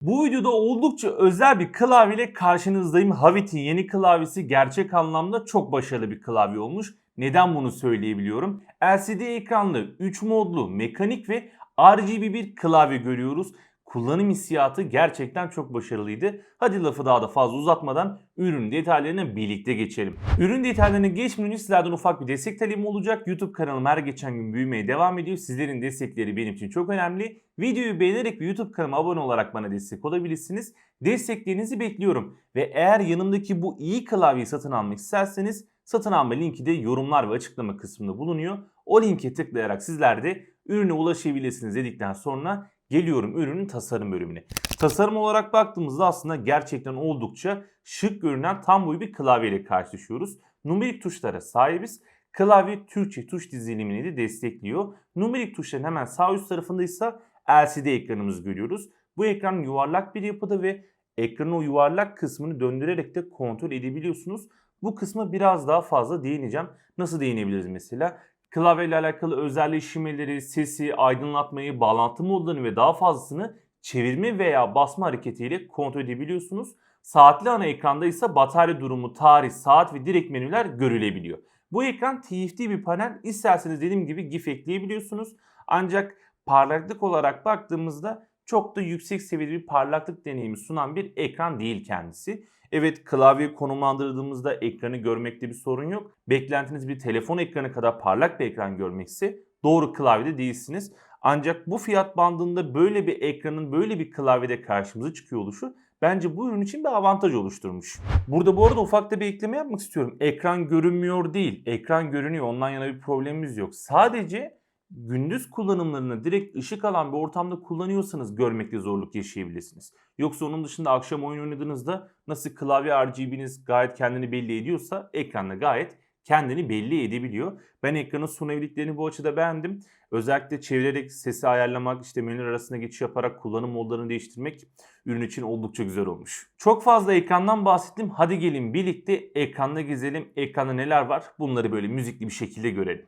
Bu videoda oldukça özel bir klavyeyle karşınızdayım. Havit'in yeni klavyesi gerçek anlamda çok başarılı bir klavye olmuş. Neden bunu söyleyebiliyorum? LCD ekranlı, 3 modlu, mekanik ve RGB bir klavye görüyoruz. Kullanım hissiyatı gerçekten çok başarılıydı. Hadi lafı daha da fazla uzatmadan ürün detaylarına birlikte geçelim. Ürün detaylarına geçmeden önce sizlerden ufak bir destek talebim olacak. YouTube kanalım her geçen gün büyümeye devam ediyor. Sizlerin destekleri benim için çok önemli. Videoyu beğenerek ve YouTube kanalıma abone olarak bana destek olabilirsiniz. Desteklerinizi bekliyorum. Ve eğer yanımdaki bu iyi klavyeyi satın almak isterseniz satın alma linki de yorumlar ve açıklama kısmında bulunuyor. O linke tıklayarak sizler de ürüne ulaşabilirsiniz dedikten sonra geliyorum ürünün tasarım bölümüne. Tasarım olarak baktığımızda aslında gerçekten oldukça şık görünen tam boyu bir klavyeyle karşılaşıyoruz. Numerik tuşlara sahibiz. Klavye Türkçe tuş dizilimini de destekliyor. Numerik tuşların hemen sağ üst tarafında ise LCD ekranımızı görüyoruz. Bu ekran yuvarlak bir yapıda ve ekranın o yuvarlak kısmını döndürerek de kontrol edebiliyorsunuz. Bu kısma biraz daha fazla değineceğim. Nasıl değinebiliriz mesela? Klavyeyle alakalı özelleştirmeleri, sesi, aydınlatmayı, bağlantı modlarını ve daha fazlasını çevirme veya basma hareketiyle kontrol edebiliyorsunuz. Saatli ana ekranda ise batarya durumu, tarih, saat ve direkt menüler görülebiliyor. Bu ekran TFT bir panel. İsterseniz dediğim gibi GIF ekleyebiliyorsunuz. Ancak parlaklık olarak baktığımızda çok da yüksek seviyede bir parlaklık deneyimi sunan bir ekran değil kendisi. Evet klavye konumlandırdığımızda ekranı görmekte bir sorun yok. Beklentiniz bir telefon ekranı kadar parlak bir ekran görmekse doğru klavyede değilsiniz. Ancak bu fiyat bandında böyle bir ekranın böyle bir klavyede karşımıza çıkıyor oluşu bence bu ürün için bir avantaj oluşturmuş. Burada bu arada ufak da bir ekleme yapmak istiyorum. Ekran görünmüyor değil. Ekran görünüyor. Ondan yana bir problemimiz yok. Sadece gündüz kullanımlarını direkt ışık alan bir ortamda kullanıyorsanız görmekte zorluk yaşayabilirsiniz. Yoksa onun dışında akşam oyun oynadığınızda nasıl klavye RGB'niz gayet kendini belli ediyorsa ekranda gayet kendini belli edebiliyor. Ben ekranın sunabildiklerini bu açıda beğendim. Özellikle çevirerek sesi ayarlamak, işte menüler arasında geçiş yaparak kullanım modlarını değiştirmek ürün için oldukça güzel olmuş. Çok fazla ekrandan bahsettim. Hadi gelin birlikte ekranda gezelim. Ekranda neler var? Bunları böyle müzikli bir şekilde görelim.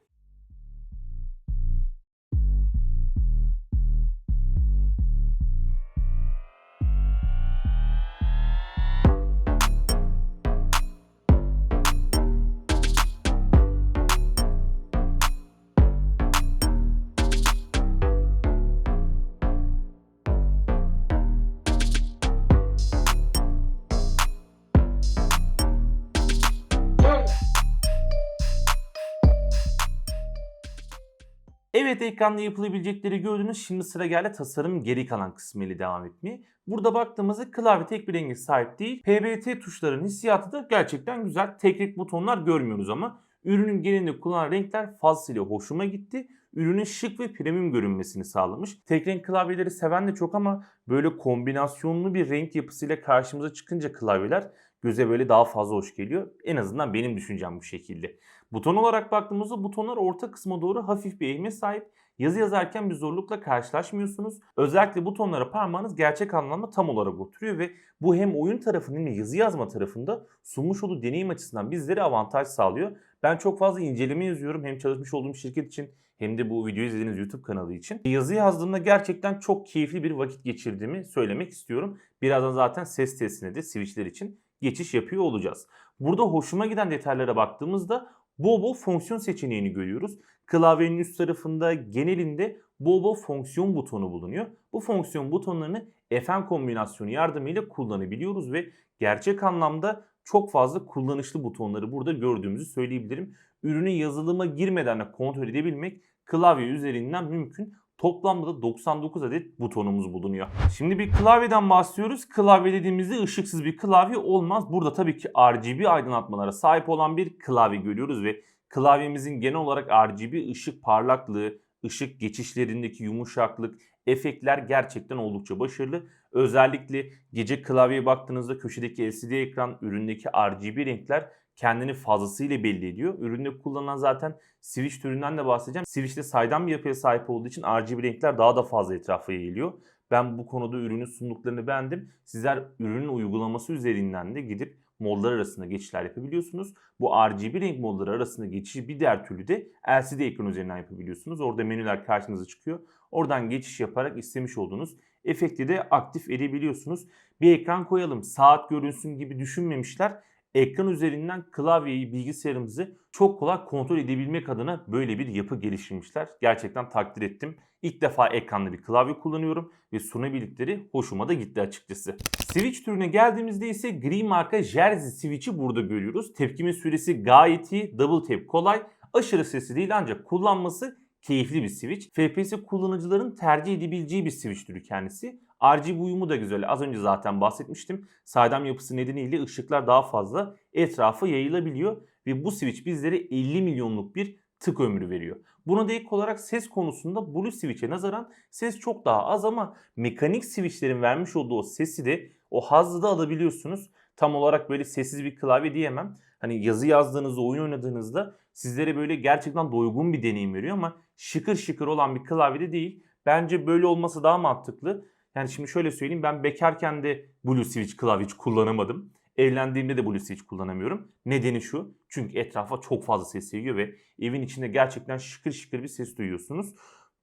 Evet ekranda yapılabilecekleri gördünüz. Şimdi sıra geldi tasarım geri kalan kısmıyla devam etmeye. Burada baktığımızda klavye tek bir renge sahip değil. PBT tuşların hissiyatı da gerçekten güzel. Tek renk butonlar görmüyoruz ama ürünün genelinde kullanılan renkler fazlasıyla hoşuma gitti. Ürünün şık ve premium görünmesini sağlamış. Tek renk klavyeleri seven de çok ama böyle kombinasyonlu bir renk yapısıyla karşımıza çıkınca klavyeler göze böyle daha fazla hoş geliyor. En azından benim düşüncem bu şekilde. Buton olarak baktığımızda butonlar orta kısma doğru hafif bir eğime sahip. Yazı yazarken bir zorlukla karşılaşmıyorsunuz. Özellikle butonlara parmağınız gerçek anlamda tam olarak oturuyor ve bu hem oyun tarafının hem yazı yazma tarafında sunmuş olduğu deneyim açısından bizlere avantaj sağlıyor. Ben çok fazla inceleme yazıyorum hem çalışmış olduğum şirket için hem de bu videoyu izlediğiniz YouTube kanalı için. Yazı yazdığımda gerçekten çok keyifli bir vakit geçirdiğimi söylemek istiyorum. Birazdan zaten ses testine de switchler için geçiş yapıyor olacağız. Burada hoşuma giden detaylara baktığımızda bol bol fonksiyon seçeneğini görüyoruz. Klavyenin üst tarafında genelinde bol bol fonksiyon butonu bulunuyor. Bu fonksiyon butonlarını FM kombinasyonu yardımıyla kullanabiliyoruz ve gerçek anlamda çok fazla kullanışlı butonları burada gördüğümüzü söyleyebilirim. Ürünü yazılıma girmeden de kontrol edebilmek klavye üzerinden mümkün. Toplamda da 99 adet butonumuz bulunuyor. Şimdi bir klavyeden bahsediyoruz. Klavye dediğimizde ışıksız bir klavye olmaz. Burada tabii ki RGB aydınlatmalara sahip olan bir klavye görüyoruz ve klavyemizin genel olarak RGB ışık parlaklığı, ışık geçişlerindeki yumuşaklık, efektler gerçekten oldukça başarılı. Özellikle gece klavyeye baktığınızda köşedeki LCD ekran, üründeki RGB renkler kendini fazlasıyla belli ediyor. Üründe kullanılan zaten switch türünden de bahsedeceğim. Switch de saydam bir yapıya sahip olduğu için RGB renkler daha da fazla etrafa yayılıyor. Ben bu konuda ürünün sunduklarını beğendim. Sizler ürünün uygulaması üzerinden de gidip modlar arasında geçişler yapabiliyorsunuz. Bu RGB renk modları arasında geçişi bir diğer türlü de LCD ekran üzerinden yapabiliyorsunuz. Orada menüler karşınıza çıkıyor. Oradan geçiş yaparak istemiş olduğunuz efekti de aktif edebiliyorsunuz. Bir ekran koyalım saat görünsün gibi düşünmemişler. Ekran üzerinden klavyeyi bilgisayarımızı çok kolay kontrol edebilmek adına böyle bir yapı geliştirmişler. Gerçekten takdir ettim. İlk defa ekranlı bir klavye kullanıyorum ve sunabilikleri hoşuma da gitti açıkçası. Switch türüne geldiğimizde ise gri marka Jersey Switch'i burada görüyoruz. Tepkime süresi gayet iyi, double tap kolay, aşırı sesli değil ancak kullanması keyifli bir switch. FPS kullanıcıların tercih edebileceği bir switch türü kendisi. RGB uyumu da güzel. Az önce zaten bahsetmiştim. Saydam yapısı nedeniyle ışıklar daha fazla etrafa yayılabiliyor ve bu switch bizlere 50 milyonluk bir tık ömrü veriyor. Buna da ek olarak ses konusunda Blue Switch'e nazaran ses çok daha az ama mekanik switchlerin vermiş olduğu o sesi de o hazzı da alabiliyorsunuz. Tam olarak böyle sessiz bir klavye diyemem. Hani yazı yazdığınızda, oyun oynadığınızda sizlere böyle gerçekten doygun bir deneyim veriyor ama şıkır şıkır olan bir klavyede değil. Bence böyle olması daha mantıklı. Yani şimdi şöyle söyleyeyim ben bekarken de Blue Switch klavye hiç kullanamadım. Evlendiğimde de Blue Switch kullanamıyorum. Nedeni şu. Çünkü etrafa çok fazla ses yayıyor ve evin içinde gerçekten şıkır şıkır bir ses duyuyorsunuz.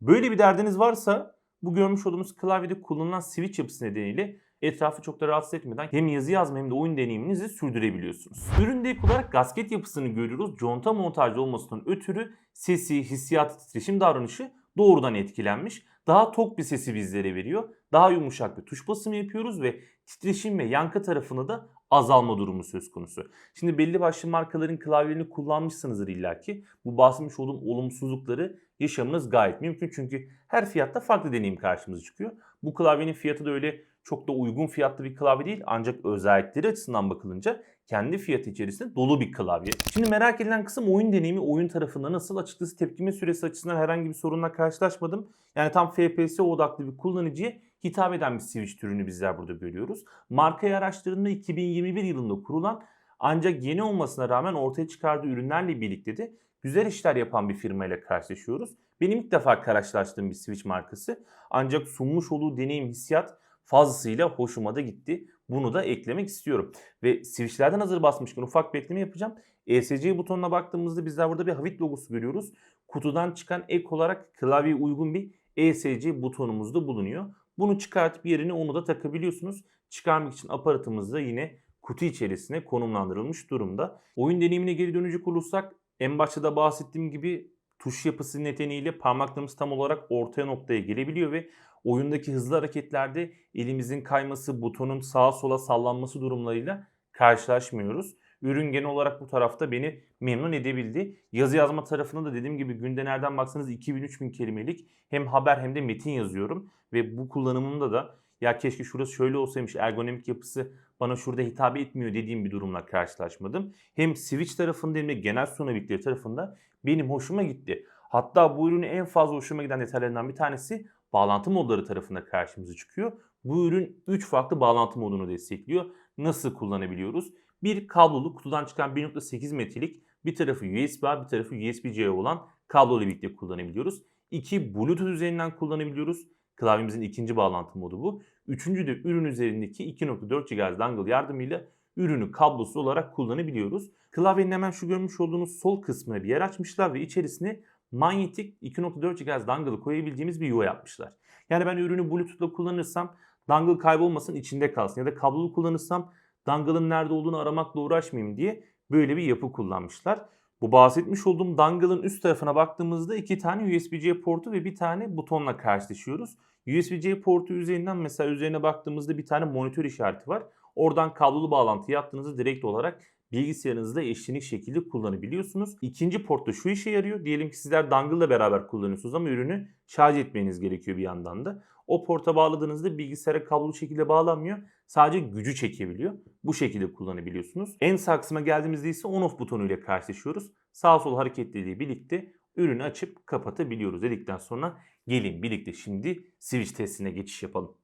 Böyle bir derdiniz varsa bu görmüş olduğumuz klavyede kullanılan switch yapısı nedeniyle etrafı çok da rahatsız etmeden hem yazı yazma hem de oyun deneyiminizi sürdürebiliyorsunuz. Üründe ilk olarak gasket yapısını görüyoruz. Conta montajlı olmasından ötürü sesi, hissiyatı, titreşim davranışı doğrudan etkilenmiş. Daha tok bir sesi bizlere veriyor. Daha yumuşak bir tuş basımı yapıyoruz ve titreşim ve yankı tarafında da azalma durumu söz konusu. Şimdi belli başlı markaların klavyelerini kullanmışsınızdır illaki. Bu bahsetmiş olduğum olumsuzlukları yaşamanız gayet mümkün. Çünkü her fiyatta farklı deneyim karşımıza çıkıyor. Bu klavyenin fiyatı da öyle çok da uygun fiyatlı bir klavye değil. Ancak özellikleri açısından bakılınca kendi fiyatı içerisinde dolu bir klavye. Şimdi merak edilen kısım oyun deneyimi oyun tarafında nasıl? Açıkçası tepkime süresi açısından herhangi bir sorunla karşılaşmadım. Yani tam FPS odaklı bir kullanıcıya hitap eden bir switch türünü bizler burada görüyoruz. Markayı araştırdığında 2021 yılında kurulan ancak yeni olmasına rağmen ortaya çıkardığı ürünlerle birlikte de güzel işler yapan bir firmayla karşılaşıyoruz. Benim ilk defa karşılaştığım bir switch markası. Ancak sunmuş olduğu deneyim hissiyat fazlasıyla hoşuma da gitti. Bunu da eklemek istiyorum. Ve switchlerden hazır basmışken ufak bir ekleme yapacağım. ESC butonuna baktığımızda bizler burada bir Havit logosu görüyoruz. Kutudan çıkan ek olarak klavyeye uygun bir ESC butonumuz da bulunuyor. Bunu çıkartıp yerine onu da takabiliyorsunuz. Çıkarmak için aparatımız da yine kutu içerisine konumlandırılmış durumda. Oyun deneyimine geri dönecek olursak en başta da bahsettiğim gibi tuş yapısı nedeniyle parmaklarımız tam olarak ortaya noktaya gelebiliyor ve oyundaki hızlı hareketlerde elimizin kayması, butonun sağa sola sallanması durumlarıyla karşılaşmıyoruz. Ürün genel olarak bu tarafta beni memnun edebildi. Yazı yazma tarafında da dediğim gibi günde nereden baksanız 2000-3000 kelimelik hem haber hem de metin yazıyorum. Ve bu kullanımımda da ya keşke şurası şöyle olsaymış ergonomik yapısı bana şurada hitap etmiyor dediğim bir durumla karşılaşmadım. Hem Switch tarafında hem de genel sunabildikleri tarafında benim hoşuma gitti. Hatta bu ürünü en fazla hoşuma giden detaylarından bir tanesi bağlantı modları tarafında karşımıza çıkıyor. Bu ürün 3 farklı bağlantı modunu destekliyor. Nasıl kullanabiliyoruz? Bir kablolu kutudan çıkan 1.8 metrelik bir tarafı USB-A bir tarafı USB-C olan kablo ile birlikte kullanabiliyoruz. İki Bluetooth üzerinden kullanabiliyoruz. Klavyemizin ikinci bağlantı modu bu. Üçüncü de ürün üzerindeki 2.4 GHz dongle yardımıyla ürünü kablosuz olarak kullanabiliyoruz. Klavyenin hemen şu görmüş olduğunuz sol kısmına bir yer açmışlar ve içerisine manyetik 2.4 GHz dongle'ı koyabileceğimiz bir yuva yapmışlar. Yani ben ürünü Bluetooth'la kullanırsam dangle kaybolmasın içinde kalsın ya da kablolu kullanırsam dongle'ın nerede olduğunu aramakla uğraşmayayım diye böyle bir yapı kullanmışlar. Bu bahsetmiş olduğum dongle'ın üst tarafına baktığımızda iki tane USB-C portu ve bir tane butonla karşılaşıyoruz. USB-C portu üzerinden mesela üzerine baktığımızda bir tane monitör işareti var. Oradan kablolu bağlantı yaptığınızda direkt olarak bilgisayarınızda eşlenik şekilde kullanabiliyorsunuz. İkinci portta şu işe yarıyor. Diyelim ki sizler dongle ile beraber kullanıyorsunuz ama ürünü şarj etmeniz gerekiyor bir yandan da. O porta bağladığınızda bilgisayara kablolu şekilde bağlanmıyor. Sadece gücü çekebiliyor. Bu şekilde kullanabiliyorsunuz. En sağ kısma geldiğimizde ise on off butonu ile karşılaşıyoruz. Sağ sol hareketliliği birlikte ürünü açıp kapatabiliyoruz dedikten sonra gelin birlikte şimdi switch testine geçiş yapalım.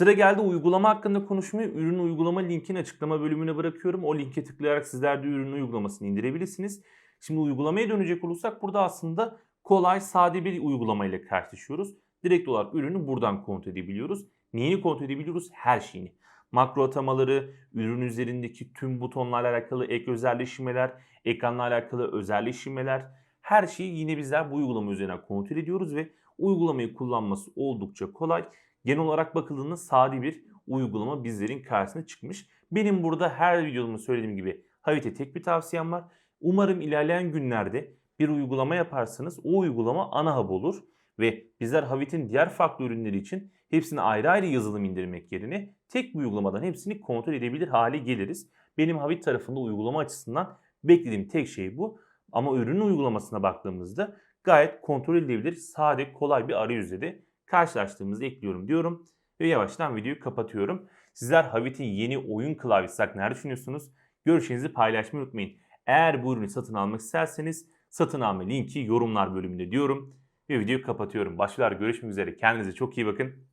Sıra geldi uygulama hakkında konuşmaya. Ürün uygulama linkini açıklama bölümüne bırakıyorum. O linke tıklayarak sizler de ürünün uygulamasını indirebilirsiniz. Şimdi uygulamaya dönecek olursak burada aslında kolay, sade bir uygulama ile karşılaşıyoruz. Direkt olarak ürünü buradan kontrol edebiliyoruz. Neyini kontrol edebiliyoruz? Her şeyini. makro atamaları, ürün üzerindeki tüm butonlarla alakalı ek özelleştirmeler, ekranla alakalı özelleştirmeler her şeyi yine bizler bu uygulama üzerinden kontrol ediyoruz ve uygulamayı kullanması oldukça kolay. Genel olarak bakıldığında sade bir uygulama bizlerin karşısına çıkmış. Benim burada her videomda söylediğim gibi Havit'e tek bir tavsiyem var. Umarım ilerleyen günlerde bir uygulama yaparsanız o uygulama ana hub olur ve bizler Havit'in diğer farklı ürünleri için hepsini ayrı ayrı yazılım indirmek yerine tek bir uygulamadan hepsini kontrol edebilir hale geliriz. Benim Havit tarafında uygulama açısından beklediğim tek şey bu. Ama ürünün uygulamasına baktığımızda gayet kontrol edilebilir, sade, kolay bir arayüzle de karşılaştığımızı ekliyorum diyorum. Ve yavaştan videoyu kapatıyorum. Sizler Havit'in yeni oyun klavyesi hakkında ne düşünüyorsunuz? Görüşlerinizi paylaşmayı unutmayın. Eğer bu ürünü satın almak isterseniz satın alma linki yorumlar bölümünde diyorum. Ve videoyu kapatıyorum. Başlar görüşmek üzere. Kendinize çok iyi bakın.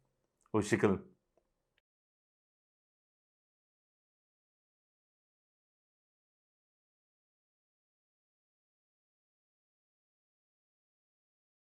Hoşçakalın.